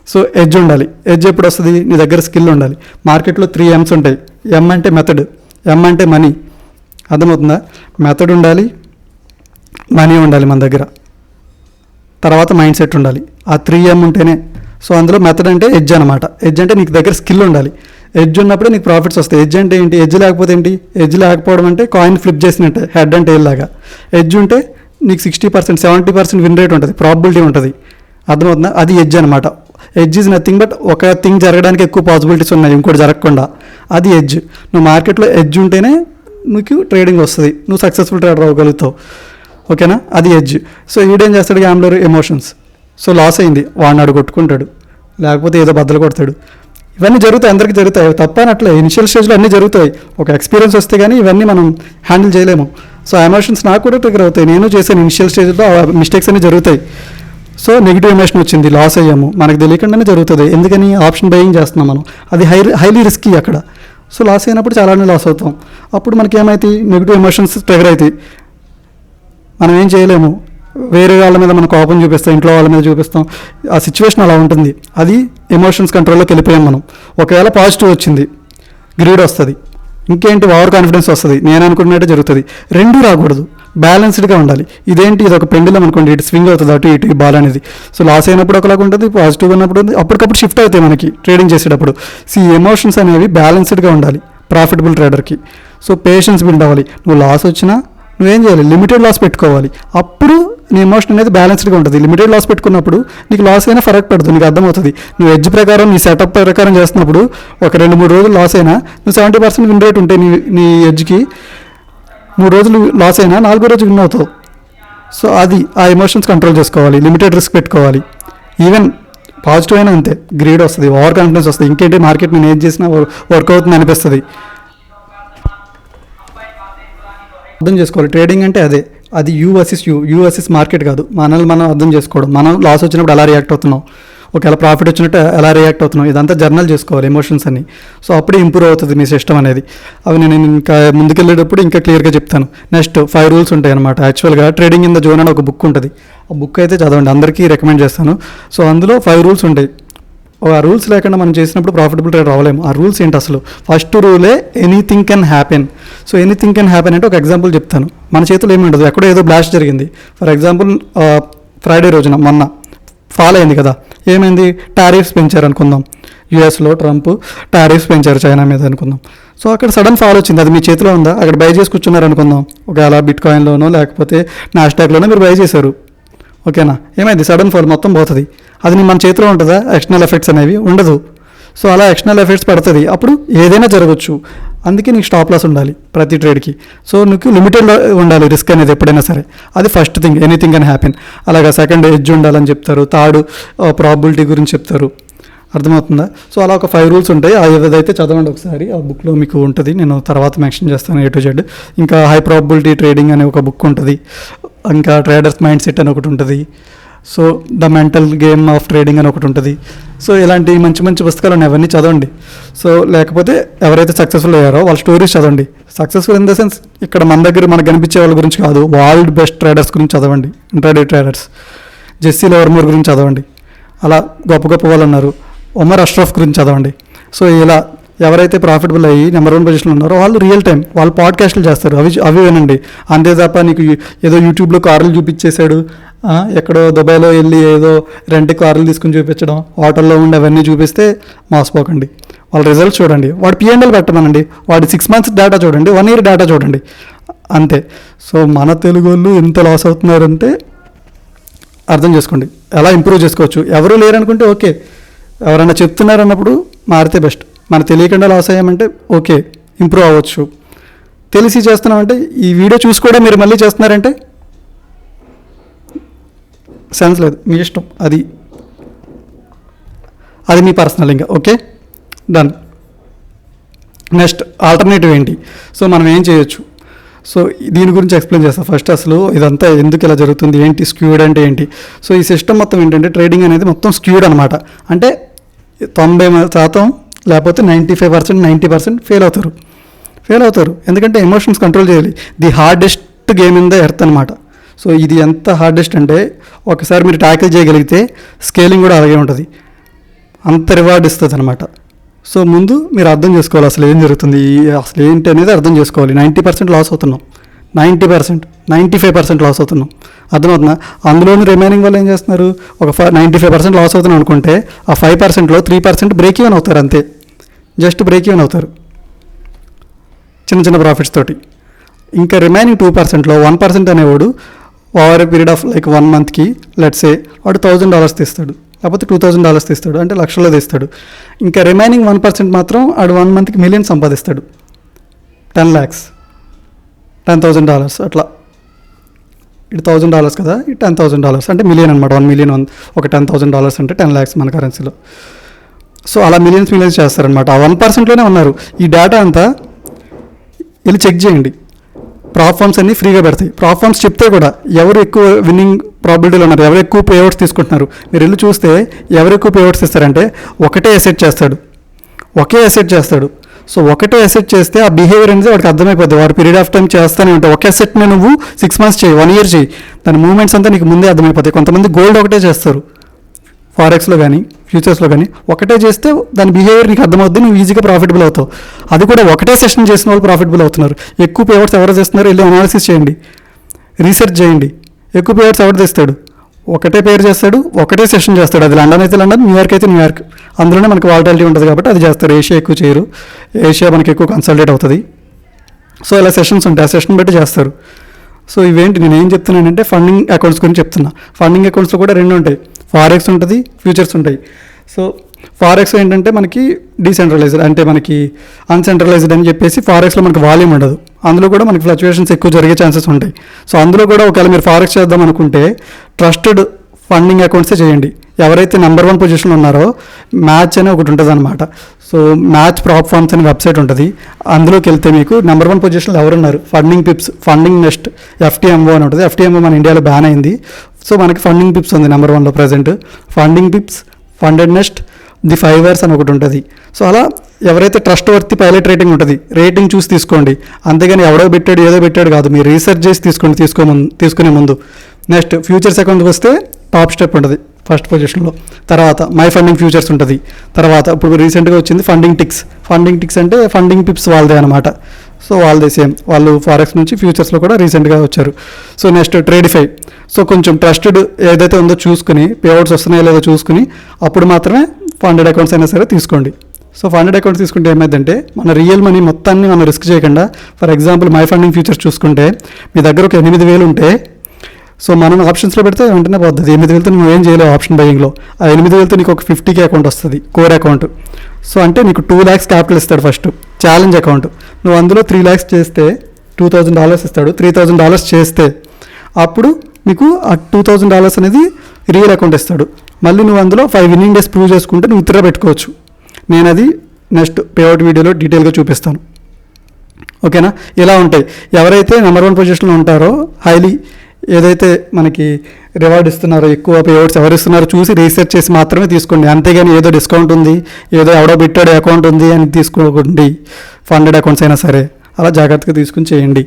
సో ఎడ్జ్ ఉండాలి. ఎడ్జ్ ఎప్పుడు వస్తుంది? నీ దగ్గర స్కిల్ ఉండాలి. మార్కెట్లో త్రీ ఎమ్స్ ఉంటాయి. ఎమ్ అంటే మెథడ్. ఎమ్ అంటే మనీ. అర్థమవుతుందా? మెథడ్ ఉండాలి. మనీ ఉండాలి మన దగ్గర. తర్వాత మైండ్ సెట్ ఉండాలి. ఆ త్రీ ఎం ఉంటేనే సో అందులో మెథడ్ అంటే ఎడ్జ్ అనమాట ఎడ్జ్ అంటే నీకు దగ్గర స్కిల్ ఉండాలి. ఎడ్జ్ ఉన్నప్పుడే నీకు ప్రాఫిట్స్ వస్తాయి. ఎడ్జ్ అంటే ఏంటి? ఎడ్జ్ లేకపోతే ఏంటి? ఎడ్జ్ లేకపోవడం అంటే కాయిన్ ఫ్లిప్ చేసినట్టే హెడ్ అంటే లాగా. ఎడ్జ్ ఉంటే నీకు sixty percent seventy percent win rate ఉంటుంది ప్రాబిలిటీ ఉంటుంది. అర్థమవుతుందా? అది ఎడ్జ్ అనమాట ఎడ్జ్ ఈజ్ నథింగ్ బట్ ఒక థింగ్ జరగడానికి ఎక్కువ పాసిబిలిటీస్ ఉన్నాయి ఇంకోటి జరగకుండా. అది ఎడ్జ్ నువ్వు మార్కెట్లో ఎడ్జ్ ఉంటేనే నీకు ట్రేడింగ్ వస్తుంది. నువ్వు సక్సెస్ఫుల్ ట్రేడర్ అవ్వగలుగుతావు. ఓకేనా అది ఎడ్జ్ సో ఈడేం చేస్తాడు గ్యాంబ్లర్ ఎమోషన్స్ సో లాస్ అయింది. వాడిని ఆడు కొట్టుకుంటాడు. లేకపోతే ఏదో బద్దలు కొడతాడు. ఇవన్నీ జరుగుతాయి అందరికీ జరుగుతాయి. తప్పనట్లే ఇనిషియల్ స్టేజ్లో అన్నీ జరుగుతాయి. ఒక ఎక్స్పీరియన్స్ వస్తే కానీ ఇవన్నీ మనం హ్యాండిల్ చేయలేము. సో ఎమోషన్స్ నాకు కూడా ట్రిగర్ అవుతాయి. నేను చేశాను ఇనిషియల్ స్టేజ్లో మిస్టేక్స్ అన్నీ జరుగుతాయి. సో నెగిటివ్ ఎమోషన్ వచ్చింది. లాస్ అయ్యాము. మనకు తెలియకుండానే జరుగుతుంది. ఎందుకని? ఆప్షన్ బయింగ్ చేస్తున్నాం మనం. అది హై హైలీ రిస్కీ అక్కడ. సో లాస్ అయినప్పుడు చాలానే లాస్ అవుతాం. అప్పుడు మనకి ఏమైతే నెగిటివ్ ఎమోషన్స్ ట్రిగర్ అవుతాయి మనం ఏం చేయలేము. వేరే వాళ్ళ మీద మనం కోపం చూపిస్తాం ఇంట్లో వాళ్ళ మీద చూపిస్తాం. ఆ సిచ్యువేషన్ అలా ఉంటుంది. అది ఎమోషన్స్ కంట్రోల్లోకి వెళ్ళిపోయాం మనం. ఒకవేళ పాజిటివ్ వచ్చింది గ్రీడ్ వస్తుంది. ఇంకేంటి? ఓవర్ కాన్ఫిడెన్స్ వస్తుంది. నేను అనుకున్నట్టే జరుగుతుంది. రెండూ రాకూడదు. బ్యాలెన్స్డ్గా ఉండాలి. ఇదేంటి? ఇది ఒక పెండులం అనుకోండి. ఇటు స్వింగ్ అవుతుంది అటు ఇటు బాల్ అనేది. సో లాస్ అయినప్పుడు ఒకలాగా ఉంటుంది పాజిటివ్ ఉన్నప్పుడు ఉంది అప్పటికప్పుడు షిఫ్ట్ అవుతాయి మనకి ట్రేడింగ్ చేసేటప్పుడు. సో ఈ ఎమోషన్స్ అనేవి బ్యాలెన్స్డ్గా ఉండాలి. ప్రాఫిటబుల్ ట్రేడర్కి సో పేషెన్స్ బిల్డ్ అవ్వాలి. నువ్వు లాస్ వచ్చినా నువ్వేం చేయాలి? లిమిటెడ్ లాస్ పెట్టుకోవాలి. అప్పుడు నీ ఎమోషన్ అనేది బ్యాలెన్స్డ్గా ఉంటుంది. లిమిటెడ్ లాస్ పెట్టుకున్నప్పుడు నీకు లాస్ అయినా ఫరక్ పడుతుంది నీకు అర్థమవుతుంది. నువ్వు ఎడ్జ్ ప్రకారం నీ సెటప్ ప్రకారం చేస్తున్నప్పుడు ఒక రెండు మూడు రోజులు లాస్ అయినా నువ్వు సెవెంటీ పర్సెంట్ విన్ రేట్ ఉంటే నీ నీ ఎడ్జ్కి మూడు రోజులు లాస్ అయినా నాలుగో రోజు విన్ అవుతావు. సో అది ఆ ఎమోషన్స్ కంట్రోల్ చేసుకోవాలి. లిమిటెడ్ రిస్క్ పెట్టుకోవాలి. ఈవెన్ పాజిటివ్ అయినా అంతే. గ్రేడ్ వస్తుంది ఓవర్ కాన్ఫిడెన్స్ వస్తుంది. ఇంకేంటి మార్కెట్ నేను ఏం చేసినా వర్క్ అవుతుంది అనిపిస్తుంది. అర్థం చేసుకోవాలి. ట్రేడింగ్ అంటే అదే. అది you versus you you versus market కాదు. మనల్ని మనం అర్థం చేసుకోవడం. మనం లాస్ వచ్చినప్పుడు ఎలా రియాక్ట్ అవుతున్నాం? ఒకవేళ ప్రాఫిట్ వచ్చినట్టు ఎలా రియాక్ట్ అవుతున్నాం? ఇదంతా జర్నల్ చేసుకోవాలి ఎమోషన్స్ అన్ని. సో అప్పుడే ఇంప్రూవ్ అవుతుంది మీ సిస్టమ్ అనేది. అవి నేను ఇంకా ముందుకెళ్ళేటప్పుడు ఇంకా క్లియర్గా చెప్తాను. నెక్స్ట్ ఫైవ్ రూల్స్ ఉంటాయి అనమాట యాక్చువల్గా ట్రేడింగ్ ఇన్ ద జోన్ అని ఒక బుక్ ఉంటుంది. ఆ బుక్ అయితే చదవండి. అందరికీ రికమెండ్ చేస్తాను. సో అందులో ఫైవ్ రూల్స్ ఉంటాయి. ఆ రూల్స్ లేకుండా మనం చేసినప్పుడు ప్రాఫిటబుల్ ట్రేడ్ రావలేము. ఆ రూల్స్ ఏంటి అసలు? First రూలే anything can happen so anything can happen అంటే ఒక ఎగ్జాంపుల్ చెప్తాను. మన చేతిలో ఏమి ఉండదు. ఎక్కడో ఏదో బ్లాస్ట్ జరిగింది. ఫర్ ఎగ్జాంపుల్ ఫ్రైడే రోజున మొన్న ఫాల్ అయింది కదా. ఏమైంది? టారిఫ్స్ పెంచారు అనుకుందాం. యూఎస్లో ట్రంప్ టారిఫ్స్ పెంచారు చైనా మీద అనుకుందాం. సో అక్కడ సడన్ ఫాల్ వచ్చింది. అది మీ చేతిలో ఉందా? అక్కడ బై చేసి కూర్చున్నారు అనుకుందాం. ఒకవేళ బిట్ కాయిన్లోనో లేకపోతే నాస్టాక్లోనో మీరు బై చేశారు. ఓకేనా? ఏమైంది? సడన్ ఫాల్ మొత్తం పోతుంది. అది మన చేతిలో ఉంటుందా? ఎక్స్టర్నల్ ఎఫెక్ట్స్ అనేవి ఉండదు. సో అలా ఎక్స్టర్నల్ ఎఫెక్ట్స్ పడుతుంది. అప్పుడు ఏదైనా జరగచ్చు. అందుకే నీకు స్టాప్ లాస్ ఉండాలి ప్రతి ట్రేడ్కి. సో నీకు లిమిటెడ్ ఉండాలి రిస్క్ అనేది ఎప్పుడైనా సరే. అది ఫస్ట్ థింగ్ ఎనీథింగ్ అని హ్యాపెన్ అలాగా సెకండ్ ఎడ్జ్ ఉండాలని చెప్తారు. థర్డ్ ప్రాబిలిటీ గురించి చెప్తారు. అర్థమవుతుందా? సో అలా ఒక ఫైవ్ రూల్స్ ఉంటాయి. ఆ ఏదైతే చదవండి ఒకసారి. ఆ బుక్లో మీకు ఉంటుంది. నేను తర్వాత మెన్షన్ చేస్తాను ఏ టు జెడ్ ఇంకా హై ప్రాబిలిటీ ట్రేడింగ్ అనే ఒక బుక్ ఉంటుంది. ఇంకా ట్రేడర్స్ మైండ్ సెట్ అని ఒకటి ఉంటుంది. So the mental game of trading అని ఒకటి ఉంటుంది. సో ఇలాంటి మంచి మంచి పుస్తకాలు ఉన్నాయి. అవన్నీ చదవండి. సో లేకపోతే ఎవరైతే సక్సెస్ఫుల్ అయ్యారో వాళ్ళ స్టోరీస్ చదవండి. సక్సెస్ఫుల్ ఇన్ ద సెన్స్ ఇక్కడ మన దగ్గర మనకు కనిపించే వాళ్ళ గురించి కాదు. వరల్డ్ బెస్ట్ ట్రేడర్స్ గురించి చదవండి. ఇంట్రాడే ట్రేడర్స్ జెస్సీ లవర్మూర్ గురించి చదవండి. అలా గొప్ప గొప్ప వాళ్ళు ఉన్నారు. ఒమర్ అష్రఫ్ గురించి చదవండి. సో ఇలా ఎవరైతే ప్రాఫిటబుల్ అయ్యి నెంబర్ వన్ పొజిషన్లో ఉన్నారో వాళ్ళు రియల్ టైం వాళ్ళు పాడ్కాస్ట్లు చేస్తారు. అవి అవి వినండి. అంతే తప్ప నీకు ఏదో యూట్యూబ్లో కార్లు చూపించేశాడు ఎక్కడో దుబాయ్లో వెళ్ళి ఏదో రెంట్ కార్లు తీసుకుని చూపించడం హోటల్లో ఉండి అవన్నీ చూపిస్తే మోసపోకండి. వాళ్ళ రిజల్ట్స్ చూడండి. వాడు పిఎంఎల్ పెట్టమనండి. వాడి సిక్స్ మంత్స్ డేటా చూడండి. వన్ ఇయర్ డేటా చూడండి. అంతే. సో మన తెలుగు వాళ్ళు ఎంత లాస్ అవుతున్నారంటే అర్థం చేసుకోండి. ఎలా ఇంప్రూవ్ చేసుకోవచ్చు? ఎవరు లేరనుకుంటే ఓకే. ఎవరైనా చెప్తున్నారన్నప్పుడు మారితే బెస్ట్ మన తెలియకుండా లాస్ అయ్యామంటే ఓకే ఇంప్రూవ్ అవ్వచ్చు. తెలిసి చేస్తున్నామంటే ఈ వీడియో చూసి కూడా మీరు మళ్ళీ చేస్తున్నారంటే సెన్స్ లేదు. మీ ఇష్టం. అది అది మీ పర్సనల్ ఇంకా ఓకే? డన్ నెక్స్ట్ ఆల్టర్నేటివ్ ఏంటి? సో మనం ఏం చేయొచ్చు? సో దీని గురించి ఎక్స్ప్లెయిన్ చేస్తాను ఫస్ట్ అసలు ఇదంతా ఎందుకు ఇలా జరుగుతుంది? ఏంటి స్క్యూడ్ అంటే ఏంటి? సో ఈ సిస్టమ్ మొత్తం ఏంటంటే ట్రేడింగ్ అనేది మొత్తం స్క్యూడ్ అనమాట అంటే తొంభై శాతం లేకపోతే ninety five percent ninety percent fail అవుతారు. ఫెయిల్ అవుతారు. ఎందుకంటే ఎమోషన్స్ కంట్రోల్ చేయాలి. The hardest game in the earth అనమాట సో ఇది ఎంత హార్డెస్ట్ అంటే ఒకసారి మీరు ట్యాకిల్ చేయగలిగితే స్కేలింగ్ కూడా అలాగే ఉంటుంది. అంత రివార్డ్ ఇస్తుంది అనమాట సో ముందు మీరు అర్థం చేసుకోవాలి అసలు ఏం జరుగుతుంది అసలు ఏంటి అనేది అర్థం చేసుకోవాలి. నైంటీ పర్సెంట్ లాస్ అవుతున్నాం. Ninety percent ninety five percent loss అవుతున్నాం. అర్థమవుతుందా? అందులోని రిమైనింగ్ వాళ్ళు ఏం చేస్తున్నారు? ఒక five ninety five percent loss అవుతున్నాం అనుకుంటే ఆ ఫైవ్ పర్సెంట్లో త్రీ పర్సెంట్ బ్రేక్ ఈవెన్ అవుతారు అంతే. జస్ట్ బ్రేక్ ఈవెన్ అవుతారు. చిన్న చిన్న ప్రాఫిట్స్ తోటి. ఇంకా రిమైనింగ్ టూ పర్సెంట్లో వన్ పర్సెంట్ అనేవాడు over a period of like one మంత్కి లెట్సే వాడు థౌజండ్ డాలర్స్ తీస్తాడు. లేకపోతే టూ థౌజండ్ డాలర్స్ తీస్తాడు అంటే లక్షల్లో తీస్తాడు. ఇంకా రిమైనింగ్ వన్ పర్సెంట్ మాత్రం ఆడు వన్ మంత్కి million సంపాదిస్తాడు. Ten lakhs ten thousand dollars అట్లా. ఇటు థౌజండ్ డాలర్స్ కదా ఇటు టెన్ థౌజండ్ డాలర్స్ అంటే మిలియన్ అనమాట వన్ మిలియన్ వన్ ఒక టెన్ థౌజండ్ డాలర్స్ అంటే టెన్ ల్యాక్స్ మన కరెన్సీలో సో అలా మిలియన్స్ మిలియన్స్ చేస్తారనమాట ఆ వన్ పర్సెంట్లోనే ఉన్నారు. ఈ డేటా అంతా వెళ్ళి చెక్ చేయండి. ప్రాప్ ఫామ్స్ అన్ని ఫ్రీగా పెడతాయి. ప్రాప్ ఫామ్స్ చెప్తే కూడా ఎవరు ఎక్కువ విన్నింగ్ ప్రాబిలిటీలో ఉన్నారు ఎవరు ఎక్కువ పేఅవుట్స్ తీసుకుంటున్నారు మీరు వెళ్ళి చూస్తే ఎవరు ఎక్కువ పేఅవుట్స్ ఇస్తారంటే ఒకటే ఎసెట్ చేస్తాడు. ఒకే ఎసెట్ చేస్తాడు. సో ఒకటే అసెట్ చేస్తే ఆ బిహేవియర్ అనేది వాడికి అర్థమైపోద్ది. వాడు పీరియడ్ ఆఫ్ టైం చేస్తానే ఉంటావు ఒక ఎసెట్ని నువ్వు సిక్స్ మంత్స్ చేయి వన్ ఇయర్ చేయి. దాని మూమెంట్స్ అంతా నీకు ముందే అర్థమైపోతాయి. కొంతమంది గోల్డ్ ఒకటే చేస్తారు. ఫారెక్స్లో కానీ ఫ్యూచర్స్లో కానీ ఒకటే చేస్తే దాని బిహేవియర్ నీకు అర్థమవుద్ది నువ్వు ఈజీగా ప్రాఫిటబుల్ అవుతావు. అది కూడా ఒకటే సెషన్ చేసిన వాళ్ళు ప్రాఫిటబుల్ అవుతున్నారు. ఎక్కువ పేవర్స్ ఎవరు చేస్తున్నారు వెళ్ళి అనాలిసిస్ చేయండి. రీసెర్చ్ చేయండి. ఎక్కువ పేవర్స్ ఎవరు తెస్తాడు? ఒకటే పేరు చేస్తాడు ఒకటే సెషన్ చేస్తాడు. అది లండన్ అయితే లండన్ న్యూయార్క్ అయితే న్యూయార్క్ అందులోనే మనకి వాల్టాలిటీ ఉంటుంది కాబట్టి అది చేస్తారు. ఏషియా ఎక్కువ చేయరు. ఏషియా మనకి ఎక్కువ కన్సల్టేట్ అవుతుంది. సో ఇలా సెషన్స్ ఉంటాయి. ఆ సెషన్ బట్టి చేస్తారు. సో ఇవేంటి? నేను ఏం చెప్తున్నానంటే ఫండింగ్ అకౌంట్స్ గురించి చెప్తున్నా. ఫండింగ్ అకౌంట్స్లో కూడా రెండు ఉంటాయి. ఫారెక్స్ ఉంటుంది ఫ్యూచర్స్ ఉంటాయి. సో ఫారెక్స్ ఏంటంటే మనకి డీసెంట్రలైజ్డ్ అంటే మనకి అన్సెంట్రలైజ్డ్ అని చెప్పేసి ఫారెక్స్లో మనకి వాల్యూమ్ ఉండదు. అందులో కూడా మనకి ఫ్లక్చుయేషన్స్ ఎక్కువ జరిగే ఛాన్సెస్ ఉంటాయి. సో అందులో కూడా ఒకవేళ మీరు ఫారెక్స్ చేద్దాం అనుకుంటే ట్రస్టెడ్ ఫండింగ్ అకౌంట్సే చేయండి. ఎవరైతే నెంబర్ వన్ పొజిషన్లో ఉన్నారో మ్యాచ్ అని ఒకటి ఉంటుంది అనమాట సో మ్యాచ్ ప్రాప్ ఫార్మ్స్ అనే వెబ్సైట్ ఉంటుంది. అందులోకి వెళ్తే మీకు నెంబర్ వన్ పొజిషన్లో ఎవరున్నారు? Funding Pips Funding Nest FTMO అని ఉంటుంది. ఎఫ్టీఎంఓ మన ఇండియాలో బ్యాన్ అయింది. సో మనకి ఫండింగ్ పిప్స్ ఉంది నెంబర్ వన్లో present Funding Pips Funded Next the five years అని ఒకటి ఉంటుంది. సో అలా ఎవరైతే ట్రస్ట్ వర్తి పైలట్ రేటింగ్ ఉంటుంది రేటింగ్ చూసి తీసుకోండి. అంతేగాని ఎవడో పెట్టాడు ఏదో పెట్టాడు కాదు. మీరు రీసెర్చ్ చేసి తీసుకోండి తీసుకో ముందు తీసుకునే ముందు. నెక్స్ట్ ఫ్యూచర్స్ అకౌంట్కి వస్తే టాప్ స్టెప్ ఉంటుంది ఫస్ట్ పొజిషన్లో తర్వాత మై ఫండింగ్ ఫ్యూచర్స్ ఉంటుంది. తర్వాత ఇప్పుడు రీసెంట్గా వచ్చింది ఫండింగ్ టిక్స్ ఫండింగ్ టిక్స్ అంటే ఫండింగ్ పిప్స్ వాళ్ళదే అనమాట సో వాళ్ళదే సేమ్ వాళ్ళు ఫారెక్స్ నుంచి ఫ్యూచర్స్లో కూడా రీసెంట్గా వచ్చారు. సో నెక్స్ట్ ట్రేడిఫై సో కొంచెం ట్రస్టెడ్ ఏదైతే ఉందో చూసుకుని పేఅవుట్స్ వస్తున్నాయో లేదో చూసుకుని అప్పుడు మాత్రమే ఫండెడ్ అకౌంట్స్ అయినా సరే తీసుకోండి. సో ఫండెడ్ అకౌంట్స్ తీసుకుంటే ఏమైందంటే మన రియల్ మనీ మొత్తాన్ని మనం రిస్క్ చేయకుండా for example My Funding Futures చూసుకుంటే మీ దగ్గర ఒక ఎనిమిది వేలు ఉంటే సో మనం ఆప్షన్స్లో పెడితే వెంటనే పోతుంది ఎనిమిది వేలతో నువ్వు ఏం చేయలేవు ఆప్షన్ బయింగ్లో ఆ ఎనిమిది వేలతో నీకు ఒక ఫిఫ్టీకే అకౌంట్ వస్తుంది కోర్ అకౌంట్ సో అంటే నీకు టూ ల్యాక్స్ క్యాపిటల్ ఇస్తాడు ఫస్ట్ ఛాలెంజ్ అకౌంట్ నువ్వు అందులో త్రీ ల్యాక్స్ చేస్తే టూ థౌజండ్ డాలర్స్ ఇస్తాడు. త్రీ థౌజండ్ డాలర్స్ చేస్తే అప్పుడు నీకు ఆ టూ థౌజండ్ డాలర్స్ అనేది రియల్ అకౌంట్ ఇస్తాడు. మళ్ళీ నువ్వు అందులో ఫైవ్ విన్నింగ్ డేస్ ప్రూవ్ చేసుకుంటే నువ్వు ఉత్తర పెట్టుకోవచ్చు. నేను అది నెక్స్ట్ పేఅవుట్ వీడియోలో డీటెయిల్గా చూపిస్తాను. ఓకేనా ఇలా ఉంటాయి. ఎవరైతే నెంబర్ వన్ పొజిషన్లో ఉంటారో హైలీ ఏదైతే మనకి రివార్డ్ ఇస్తున్నారో ఎక్కువ పేవర్స్ ఎవరు ఇస్తున్నారో చూసి రీసెర్చ్ చేసి మాత్రమే తీసుకోండి. అంతేగాని ఏదో డిస్కౌంట్ ఉంది ఏదో ఎవడో పెట్టాడు అకౌంట్ ఉంది అని తీసుకోకండి. ఫండెడ్ అకౌంట్స్ అయినా సరే అలా జాగ్రత్తగా తీసుకుని చేయండి.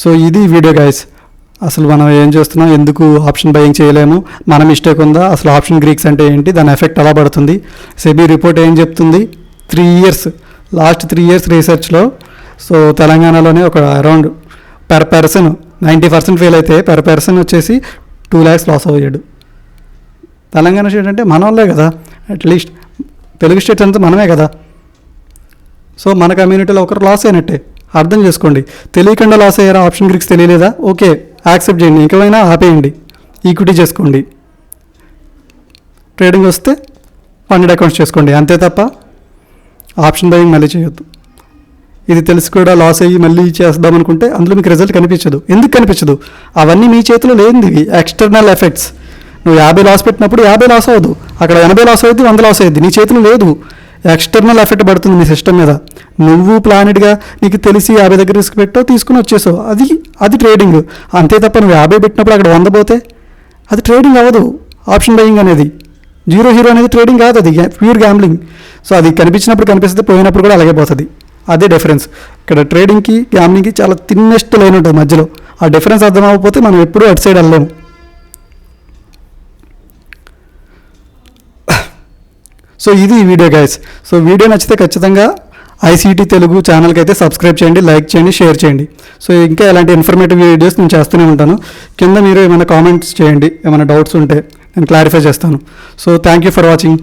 సో ఇది వీడియో గైస్ అసలు మనం ఏం చేస్తున్నాం ఎందుకు ఆప్షన్ బయింగ్ చేయలేము? మన మిస్టేక్ ఉందా? అసలు ఆప్షన్ గ్రీక్స్ అంటే ఏంటి? దాని ఎఫెక్ట్ ఎలా పడుతుంది? సెబీ రిపోర్ట్ ఏం చెప్తుంది? Three years last three years రీసెర్చ్లో so తెలంగాణలోనే ఒక around per person ninety percent fail అయితే పెర్ పర్సన్ వచ్చేసి టూ ల్యాక్స్ లాస్ అయ్యాడు. తెలంగాణ స్టేట్ అంటే మన వాళ్ళే కదా అట్లీస్ట్ తెలుగు స్టేట్స్ అంతా మనమే కదా. సో మన కమ్యూనిటీలో ఒకరు లాస్ అయినట్టే. అర్థం చేసుకోండి. తెలియకుండా లాస్ అయ్యారా? ఆప్షన్ గ్రిక్స్ తెలియలేదా? ఓకే యాక్సెప్ట్ చేయండి. ఇంకేమైనా ఆపేయండి. ఈక్విటీ చేసుకోండి. ట్రేడింగ్ వస్తే ఫండెడ్ అకౌంట్స్ చేసుకోండి. అంతే తప్ప ఆప్షన్ బయింగ్ మళ్ళీ చేయొద్దు. ఇది తెలిసి కూడా లాస్ అయ్యి మళ్ళీ చేద్దాం అనుకుంటే అందులో మీకు రిజల్ట్ కనిపించదు. ఎందుకు కనిపించదు? అవన్నీ మీ చేతిలో లేనివి ఎక్స్టర్నల్ ఎఫెక్ట్స్ నువ్వు యాభై లాస్ పెట్టినప్పుడు యాభై లాస్ అవ్వదు. అక్కడ ఎనభై లాస్ అవుద్ది వంద లాస్ అయ్యింది నీ చేతిలో లేదు. ఎక్స్టర్నల్ ఎఫెక్ట్ పడుతుంది నీ సిస్టమ్ మీద. నువ్వు ప్లానెడ్గా నీకు తెలిసి యాభై దగ్గర రిస్క్ పెట్టావు తీసుకుని వచ్చేసావు. అది అది ట్రేడింగ్ అంతే తప్ప నువ్వు యాభై పెట్టినప్పుడు అక్కడ వంద పోతే అది ట్రేడింగ్ అవ్వదు. ఆప్షన్ బయింగ్ అనేది. జీరో హీరో అనేది ట్రేడింగ్ కాదు అది ప్యూర్ గ్యాంబ్లింగ్ సో అది కనిపించినప్పుడు కనిపిస్తుంది పోయినప్పుడు కూడా అలాగే పోతుంది. అదే డిఫరెన్స్ ఇక్కడ ట్రేడింగ్కి గ్యామ్లింగ్కి చాలా తిన్నెస్ట్ లైన్ ఉంటుంది మధ్యలో. ఆ డిఫరెన్స్ అర్థం అవ్వకపోతే మనం ఎప్పుడూ అటు సైడ్ వెళ్ళలేము. సో ఇది వీడియో గైస్ సో వీడియో నచ్చితే ఖచ్చితంగా ఐసీటీ తెలుగు ఛానల్కి అయితే సబ్స్క్రైబ్ చేయండి లైక్ చేయండి షేర్ చేయండి. సో ఇంకా ఇలాంటి ఇన్ఫర్మేటివ్ వీడియోస్ నేను చేస్తూనే ఉంటాను. కింద మీరు ఏమైనా కామెంట్స్ చేయండి ఏమైనా డౌట్స్ ఉంటే నేను క్లారిఫై చేస్తాను. So thank you for watching